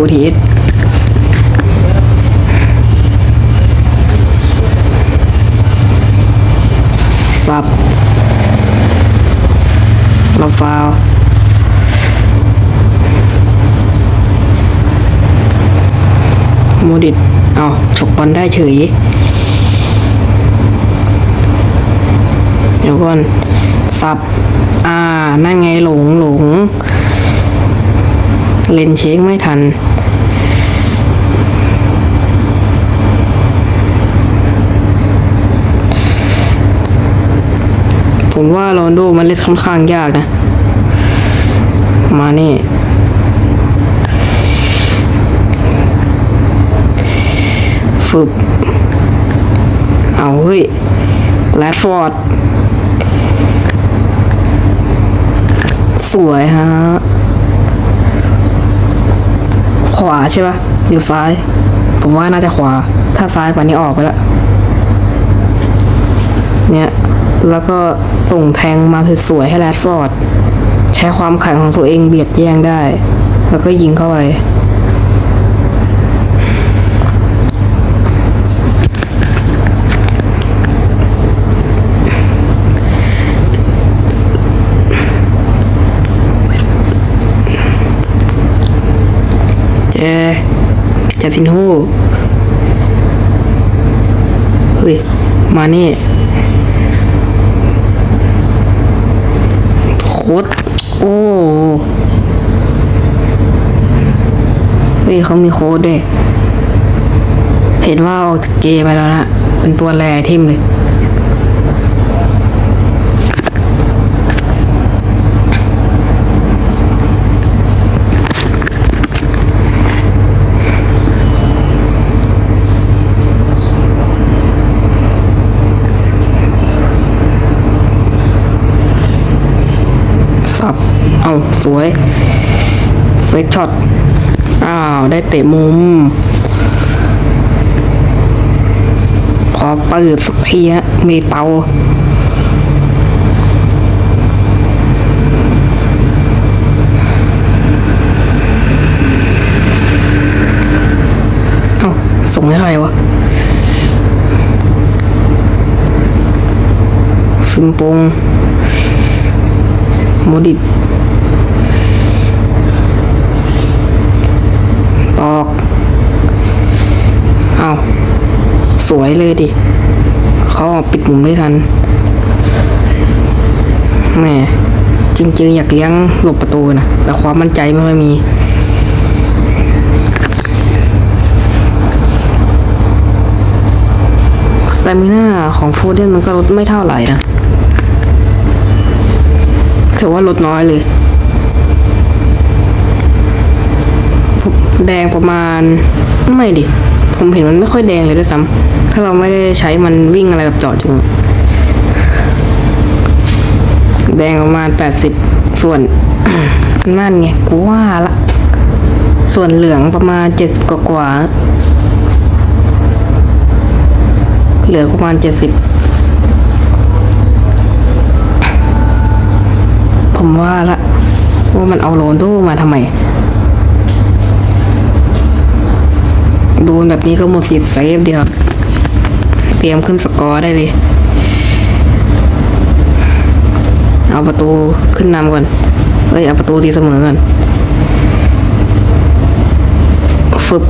โอทีเอสสับเราฟาวโมดิตเอาฉกบอลได้เฉย เดี๋ยวก่อน สับ อ่า นั่นไงหลงหลง เลนเช็คไม่ทัน ผมว่าโรนโดมันเล่นค่อนข้างยากนะ มานี่ฝึกเอาเฮ้ยแรดฟอร์ด สวยฮะ ขวาใช่ปะหรือซ้าย ผมว่าน่าจะขวา ถ้าซ้ายป่านนี้ออกไปแล้ว เนี่ย แล้วก็ส่งแทงมาสวยๆให้แรดฟอร์ด ใช้ความแข็งของตัวเองเบียดแย่งได้ แล้วก็ยิงเข้าไปเจจาซินโฮเฮ้ย มานี่ โคตรโอ้เฮ้ยเขามีโค้ดด้วย เห็นว่าเอาเกมไปแล้วนะ เป็นตัวแรทิมเลย สับ เอาสวยเฟกช็อต อ้าว ได้เตะมุม พอเปิดสักทีฮะมีเตาเอาส่งให้ใครวะฟิมปงโมดิตตอก เอา สวยเลยดิเขาปิดมุมไม่ทันแหมจริงๆ อยากเลี้ยงหลบประตูนะแต่ความมั่นใจไม่ค่อยมีแต่มีหน้าของโฟเดนมันก็ลดไม่เท่าไหร่นะถือว่าลดน้อยเลย แดงประมาณไม่ดิ ผมเห็นมันไม่ค่อยแดงเลยด้วยซ้ำ ถ้าเราไม่ได้ใช้มันวิ่งอะไรแบบจอดจงแดงประมาณแปดสิบส่วน นั่นไงกูว่าละ ส่วนเหลืองประมาณเจ็ดกว่า เหลือประมาณเจ็ดสิบผมว่าละ ว่ามันเอาโรนลโดมาทำไมดนแบบนี้ก็หมดสิทธิ์เซฟเดียว เตรียมขึ้นสกอร์ได้เลย เอาประตูขึ้นนำก่อน เอ้ย เอาประตูตีเสมอก่อน ฟึบ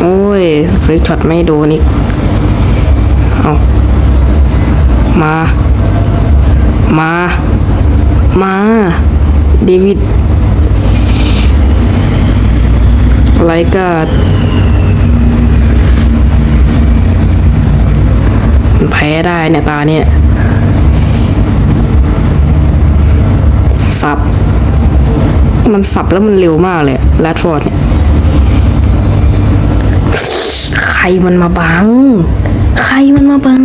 โอ้ยเฟกช็อตไม่โดนอีก เอา มา มา มา เดวิดไลกาดมัน แพ้ได้เนี่ยตาเนี่ยสับ มันสับแล้วมันเร็วมากเลยแรดฟอร์ดเนี่ย ใครมันมาบัง ใครมันมาบัง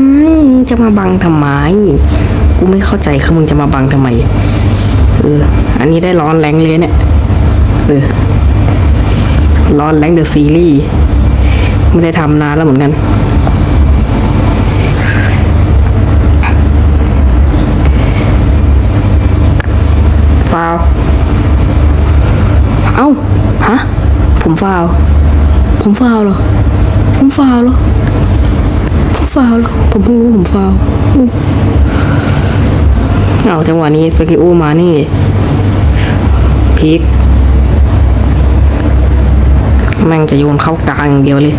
จะมาบังทำไม กูไม่เข้าใจคือมึงจะมาบังทำไม เออ อันนี้ได้ร้อนแรงเลยเนี่ย เออ ร้อนแรงเดอะซีรีส์ไม่ได้ทำนานแล้วเหมือนกันาว เอ้า ฮะ ผมฟาว ผมฟาวเหรอ ผมฟาวเหรอ ผมฟาวเหรอ ผมเพิ่งรู้ผมฟาวเอาจังหวะนี้สกิโอมานี่พีกแม่งจะโยนเข้ากลางอย่างเดียวเลย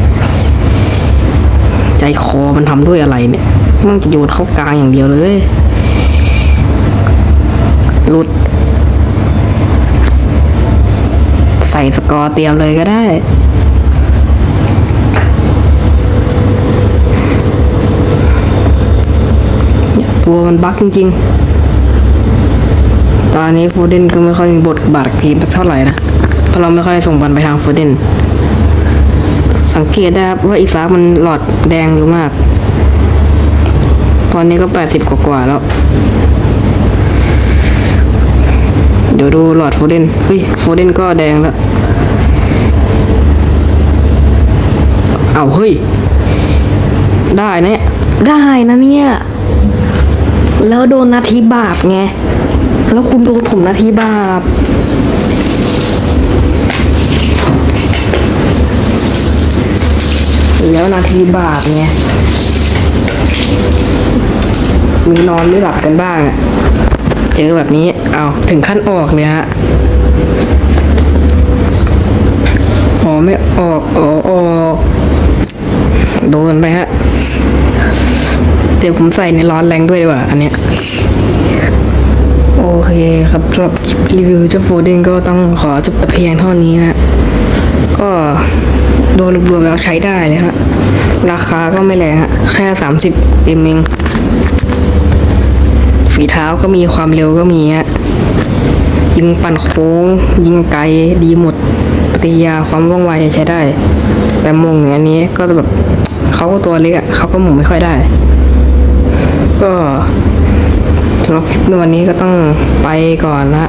ใจคอมันทำด้วยอะไรเนี่ยแม่งจะโยนเข้ากลางอย่างเดียวเลยหลุด ส่สกอร์เตรียมเลยก็ได้ตัวมันบั๊กจริงๆ ตอนนี้โฟเดนก็ไม่ค่อยมีบทบาททีมสักเท่าไหร่นะ เพราะเราไม่ค่อยส่งบอลไปทางโฟเดน สังเกตได้ครับว่าอีซากมันหลอดแดงอยู่มาก ตอนนี้ก็แปดสิบกว่าๆแล้ว เดี๋ยวดูหลอดโฟเดนเฮ้ยโฟเดนก็แดงแล้ว เอาเฮ้ย ได้นะเนี่ยได้นะเนี่ย แล้วโดนนาทีบาปไง แล้วคุณโดนผมนาทีบาปแล้วนาทีบาปไงมีนอนไม่หลับกันบ้างอะ เจอแบบนี้เอาถึงขั้นออกเลยฮะอ๋อไม่ออกอ๋อออกโดนไปฮะเดี๋ยวผมใส่ในร้อนแรงด้วยดีกว่า อันเนี้ยโอเคครับสำหรับรีวิวเจ้าโฟเดนก็ต้องขอจบเพียงเท่านี้นะก็โดยรวมๆแล้วใช้ได้เลยฮะราคาก็ไม่แรงฮะแค่สามสิบเอ็มเอง ฝีเท้าก็มีความเร็วก็มีฮะยิงปั่นโค้ง ยิงไกลดีหมดปฏิกิริยาความว่องไวใช้ได้ แต่มงอย่างอันนี้ก็แบบเขาก็ตัวเล็กอะเขาก็หมุนไม่ค่อยได้ ก็สำหรับคลิปในวันนี้ก็ต้องไปก่อนละ